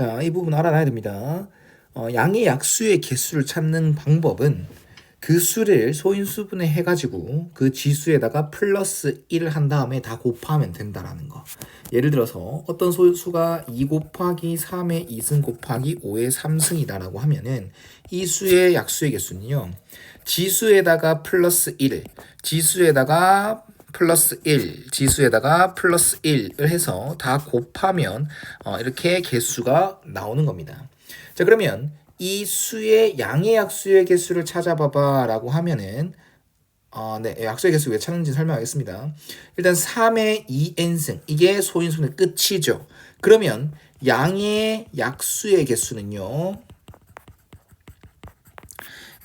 자, 이 부분 알아놔야 됩니다. 어, 양의 약수의 개수를 찾는 방법은 그 수를 소인수분해 해가지고 그 지수에다가 플러스 1을 한 다음에 다 곱하면 된다라는 거. 예를 들어서 어떤 소수가 2 곱하기 3의 2승 곱하기 5의 3승이다라고 하면은 이 수의 약수의 개수는요. 지수에다가 플러스 1, 지수에다가 플러스 1, 지수에다가 플러스 1을 해서 다 곱하면 어, 이렇게 개수가 나오는 겁니다. 자 그러면 이 수의 양의 약수의 개수를 찾아봐봐 라고 하면은 어, 네, 약수의 개수 왜 찾는지 설명하겠습니다. 일단 3의 2n승 이게 소인수의 끝이죠. 그러면 양의 약수의 개수는요.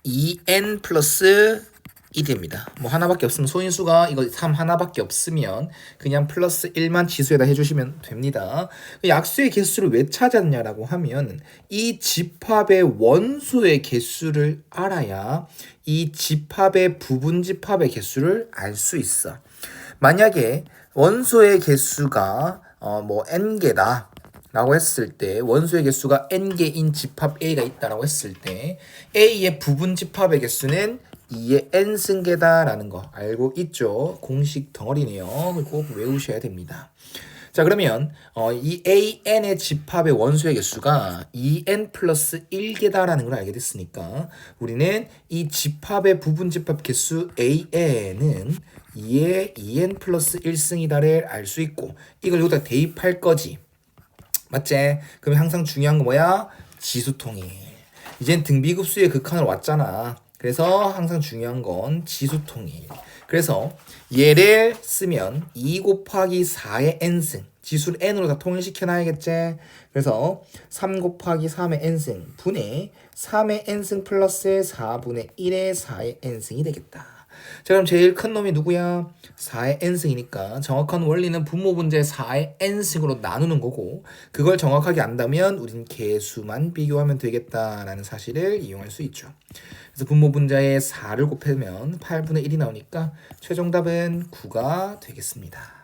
2n 플러스 1입니다. 뭐 하나밖에 없으면 소인수가 이거 3 하나밖에 없으면 그냥 플러스 1만 지수에다 해주시면 됩니다. 약수의 개수를 왜 찾았냐라고 하면 이 집합의 원소의 개수를 알아야 이 집합의 부분 집합의 개수를 알 수 있어. 만약에 원소의 개수가 어 뭐 n 개다. 라고 했을 때 원소의 개수가 n개인 집합 A가 있다라고 했을 때 A의 부분 집합의 개수는 2의 n승계다라는 거 알고 있죠? 공식 덩어리네요. 꼭 외우셔야 됩니다. 자 그러면 어, 이 an의 집합의 원소의 개수가 2n 플러스 1개다라는 걸 알게 됐으니까 우리는 이 집합의 부분 집합 개수 an은 2의 2n 플러스 1승이다를 알 수 있고 이걸 여기다 대입할 거지. 맞지? 그럼 항상 중요한 거 뭐야? 지수통일. 이젠 등비급수의 극한으로 왔잖아. 그래서 항상 중요한 건 지수통일. 그래서 얘를 쓰면 2 곱하기 4의 n승. 지수를 n으로 다 통일시켜 놔야겠지? 그래서 3 곱하기 3의 n승 분의 3의 n승 플러스 4분의 1의 4의 n승이 되겠다. 자 그럼 제일 큰 놈이 누구야? 4의 n승이니까 정확한 원리는 분모 분자의 4의 n승으로 나누는 거고 그걸 정확하게 안다면 우린 개수만 비교하면 되겠다라는 사실을 이용할 수 있죠. 그래서 분모 분자의 4를 곱하면 8분의 1이 나오니까 최종 답은 9가 되겠습니다.